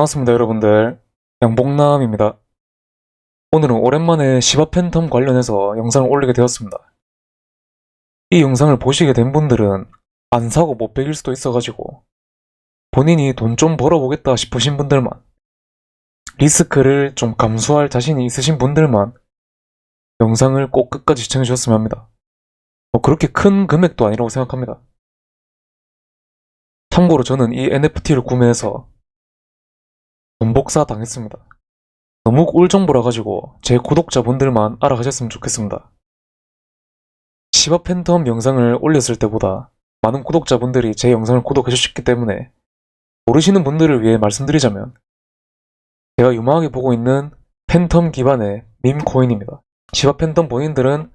반갑습니다, 여러분들. 양봉남입니다. 오늘은 오랜만에 시바 팬텀 관련해서 영상을 올리게 되었습니다. 이 영상을 보시게 된 분들은 안 사고 못 베길 수도 있어가지고 본인이 돈 좀 벌어보겠다 싶으신 분들만 리스크를 좀 감수할 자신이 있으신 분들만 영상을 꼭 끝까지 시청해 주셨으면 합니다. 뭐 그렇게 큰 금액도 아니라고 생각합니다. 참고로 저는 이 NFT를 구매해서 돈복사 당했습니다. 너무 꿀정보라 가지고 제 구독자분들만 알아가셨으면 좋겠습니다. 시바 팬텀 영상을 올렸을 때보다 많은 구독자분들이 제 영상을 구독해 주셨기 때문에 모르시는 분들을 위해 말씀드리자면 제가 유망하게 보고 있는 팬텀 기반의 밈코인입니다. 시바 팬텀 본인들은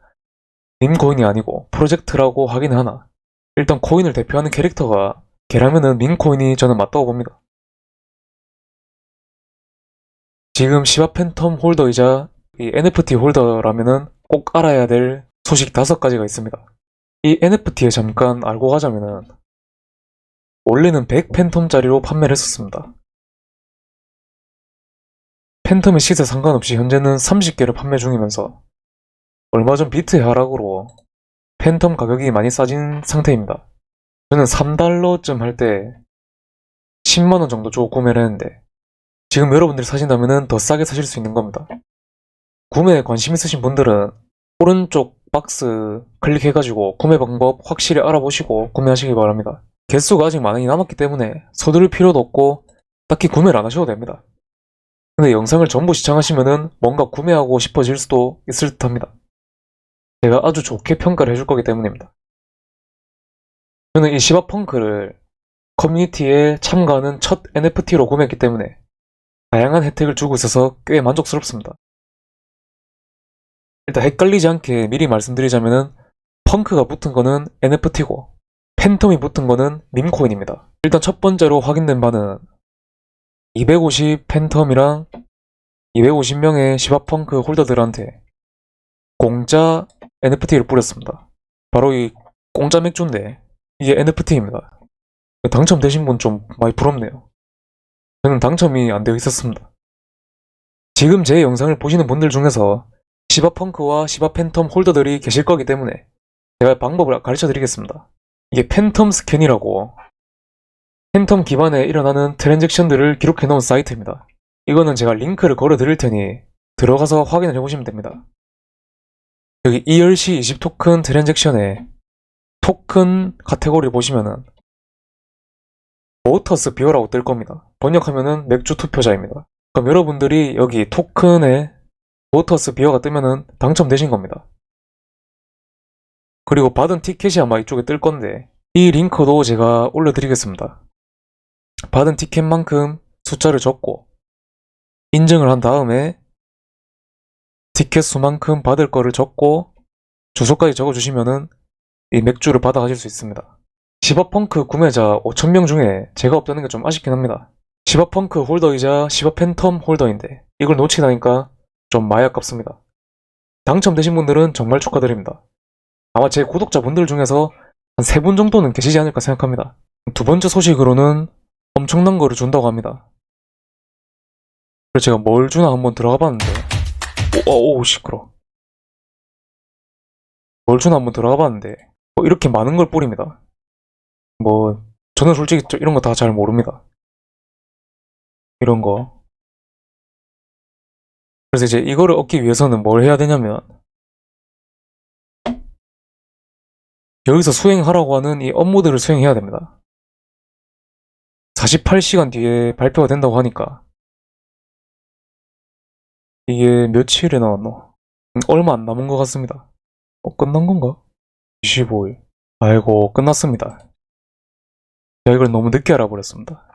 밈코인이 아니고 프로젝트라고 하긴 하나 일단 코인을 대표하는 캐릭터가 걔라면은 밈코인이 저는 맞다고 봅니다. 지금 시바 팬텀 홀더이자 이 NFT 홀더라면은 꼭 알아야 될 소식 다섯 가지가 있습니다. 이 NFT에 잠깐 알고 가자면은 원래는 100 팬텀짜리로 판매를 했었습니다. 팬텀의 시세 상관없이 현재는 30개를 판매 중이면서 얼마 전 비트의 하락으로 팬텀 가격이 많이 싸진 상태입니다. 저는 3달러쯤 할 때 10만원 정도 주고 구매를 했는데 지금 여러분들이 사신다면 더 싸게 사실 수 있는 겁니다. 구매에 관심 있으신 분들은 오른쪽 박스 클릭해가지고 구매 방법 확실히 알아보시고 구매하시기 바랍니다. 개수가 아직 많이 남았기 때문에 서두를 필요도 없고 딱히 구매를 안 하셔도 됩니다. 근데 영상을 전부 시청하시면은 뭔가 구매하고 싶어질 수도 있을 듯 합니다. 제가 아주 좋게 평가를 해줄 거기 때문입니다. 저는 이 시바펑크를 커뮤니티에 참가하는 첫 NFT로 구매했기 때문에 다양한 혜택을 주고 있어서 꽤 만족스럽습니다. 일단 헷갈리지 않게 미리 말씀드리자면은 펑크가 붙은 거는 NFT고 팬텀이 붙은 거는 밈코인입니다. 일단 첫 번째로 확인된 바는 250 팬텀이랑 250명의 시바펑크 홀더들한테 공짜 NFT를 뿌렸습니다. 바로 이 공짜 맥주인데 이게 NFT입니다. 당첨되신 분 좀 많이 부럽네요. 저는 당첨이 안 되어 있었습니다. 지금 제 영상을 보시는 분들 중에서 시바 펑크와 시바 팬텀 홀더들이 계실 거기 때문에 제가 방법을 가르쳐 드리겠습니다. 이게 팬텀 스캔이라고 팬텀 기반에 일어나는 트랜잭션들을 기록해 놓은 사이트입니다. 이거는 제가 링크를 걸어 드릴 테니 들어가서 확인을 해보시면 됩니다. 여기 ERC 20 토큰 트랜잭션에 토큰 카테고리 보시면은 모터스 비어라고 뜰 겁니다. 번역하면은 맥주 투표자입니다. 그럼 여러분들이 여기 토큰에 모터스 비어가 뜨면은 당첨되신 겁니다. 그리고 받은 티켓이 아마 이쪽에 뜰 건데 이 링크도 제가 올려드리겠습니다. 받은 티켓만큼 숫자를 적고 인증을 한 다음에 티켓 수만큼 받을 거를 적고 주소까지 적어주시면은 이 맥주를 받아가실 수 있습니다. 시바펑크 구매자 5,000명 중에 제가 없다는 게 좀 아쉽긴 합니다. 시바 펑크 홀더이자 시바 팬텀 홀더인데 이걸 놓치다니까 좀 아깝습니다. 당첨되신 분들은 정말 축하드립니다. 아마 제 구독자분들 중에서 한 세 분 정도는 계시지 않을까 생각합니다. 두 번째 소식으로는 엄청난 거를 준다고 합니다. 그래서 제가 뭘 주나 한번 들어가 봤는데 오, 오, 시끄러. 뭘 주나 한번 들어가 봤는데 뭐 이렇게 많은 걸 뿌립니다. 뭐 저는 솔직히 저- 이런 거 다 잘 모릅니다. 이런 거. 그래서 이제 이거를 얻기 위해서는 뭘 해야 되냐면 여기서 수행하라고 하는 이 업무들을 수행해야 됩니다. 48시간 뒤에 발표가 된다고 하니까 이게 며칠에 나왔노? 음, 얼마 안 남은 것 같습니다. 어, 끝난 건가? 25일. 아이고, 끝났습니다. 제가 이걸 너무 늦게 알아버렸습니다.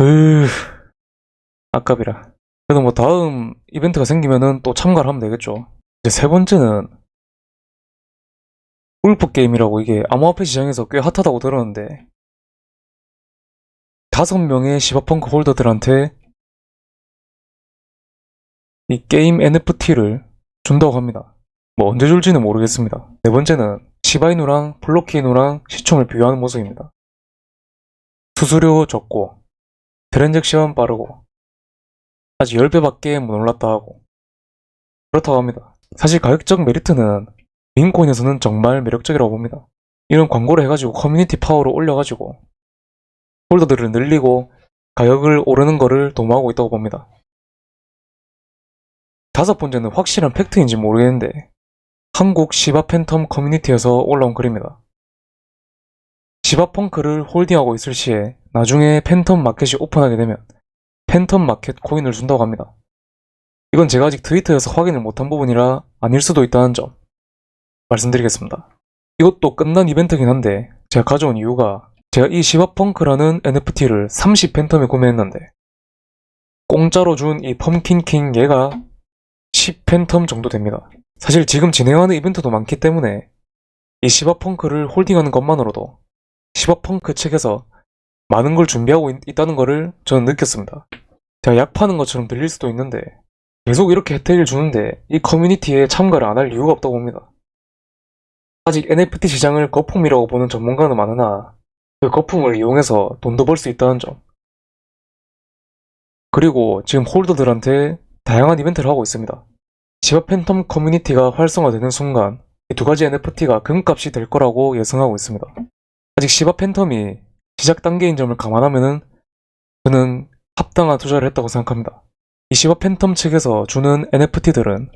으, 아깝이라. 그래도 뭐 다음 이벤트가 생기면은 또 참가를 하면 되겠죠. 이제 세 번째는 울프 게임이라고 이게 암호화폐 시장에서 꽤 핫하다고 들었는데 다섯 명의 시바펑크 홀더들한테 이 게임 NFT를 준다고 합니다. 뭐 언제 줄지는 모르겠습니다. 네 번째는 시바이누랑 플로키누랑 시총을 비교하는 모습입니다. 수수료 적고 트랜잭션 빠르고 아직 10배밖에 못 올랐다 하고 그렇다고 합니다. 사실 가격적 메리트는 밈코인에서는 정말 매력적이라고 봅니다. 이런 광고를 해가지고 커뮤니티 파워를 올려가지고 홀더들을 늘리고 가격을 오르는 거를 도모하고 있다고 봅니다. 다섯 번째는 확실한 팩트인지 모르겠는데 한국 시바 팬텀 커뮤니티에서 올라온 글입니다. 시바 펑크를 홀딩하고 있을 시에 나중에 팬텀 마켓이 오픈하게 되면 팬텀 마켓 코인을 준다고 합니다. 이건 제가 아직 트위터에서 확인을 못한 부분이라 아닐 수도 있다는 점 말씀드리겠습니다. 이것도 끝난 이벤트긴 한데 제가 가져온 이유가 제가 이 시바펑크라는 NFT를 30 팬텀에 구매했는데 공짜로 준 이 펌킨킹 얘가 10 팬텀 정도 됩니다. 사실 지금 진행하는 이벤트도 많기 때문에 이 시바펑크를 홀딩하는 것만으로도 시바펑크 측에서 많은 걸 준비하고 있, 있다는 거를 저는 느꼈습니다. 제가 약 파는 것처럼 들릴 수도 있는데 계속 이렇게 혜택을 주는데 이 커뮤니티에 참가를 안 할 이유가 없다고 봅니다. 아직 NFT 시장을 거품이라고 보는 전문가는 많으나 그 거품을 이용해서 돈도 벌 수 있다는 점. 그리고 지금 홀더들한테 다양한 이벤트를 하고 있습니다. 시바 팬텀 커뮤니티가 활성화되는 순간 이 두 가지 NFT가 금값이 될 거라고 예상하고 있습니다. 아직 시바 팬텀이 시작 단계인 점을 감안하면은 저는 합당한 투자를 했다고 생각합니다. 이 시바 팬텀 측에서 주는 NFT들은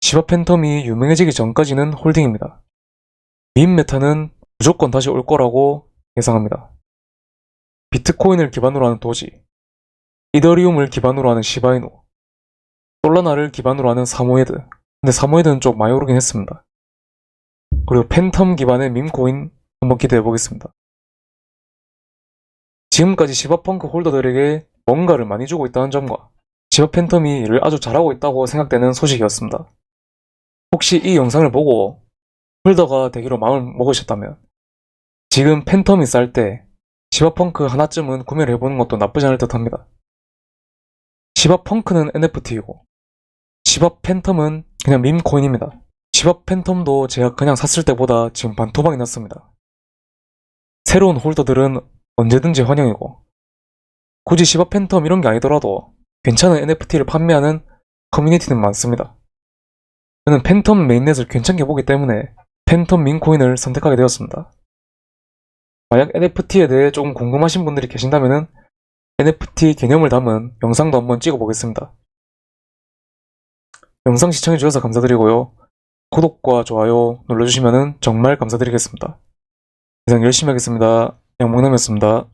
시바 팬텀이 유명해지기 전까지는 홀딩입니다. 밈 메타는 무조건 다시 올 거라고 예상합니다. 비트코인을 기반으로 하는 도지, 이더리움을 기반으로 하는 시바이노, 솔라나를 기반으로 하는 사모예드. 근데 사모예드는 좀 많이 오르긴 했습니다. 그리고 팬텀 기반의 밈코인 한번 기대해 보겠습니다. 지금까지 시바펑크 홀더들에게 뭔가를 많이 주고 있다는 점과 시바 팬텀이 일을 아주 잘하고 있다고 생각되는 소식이었습니다. 혹시 이 영상을 보고 홀더가 되기로 마음을 먹으셨다면 지금 팬텀이 쌀 때 시바펑크 하나쯤은 구매를 해보는 것도 나쁘지 않을 듯 합니다. 시바펑크는 NFT이고 시바 팬텀은 그냥 밈코인입니다. 시바 팬텀도 제가 그냥 샀을 때보다 지금 반토막이 났습니다. 새로운 홀더들은 언제든지 환영이고 굳이 시바 팬텀 이런 게 아니더라도 괜찮은 NFT를 판매하는 커뮤니티는 많습니다. 저는 팬텀 메인넷을 괜찮게 보기 때문에 팬텀 민코인을 선택하게 되었습니다. 만약 NFT에 대해 조금 궁금하신 분들이 계신다면 NFT 개념을 담은 영상도 한번 찍어보겠습니다. 영상 시청해주셔서 감사드리고요. 구독과 좋아요 눌러주시면 정말 감사드리겠습니다. 이상 열심히 하겠습니다. 양봉남이었습니다.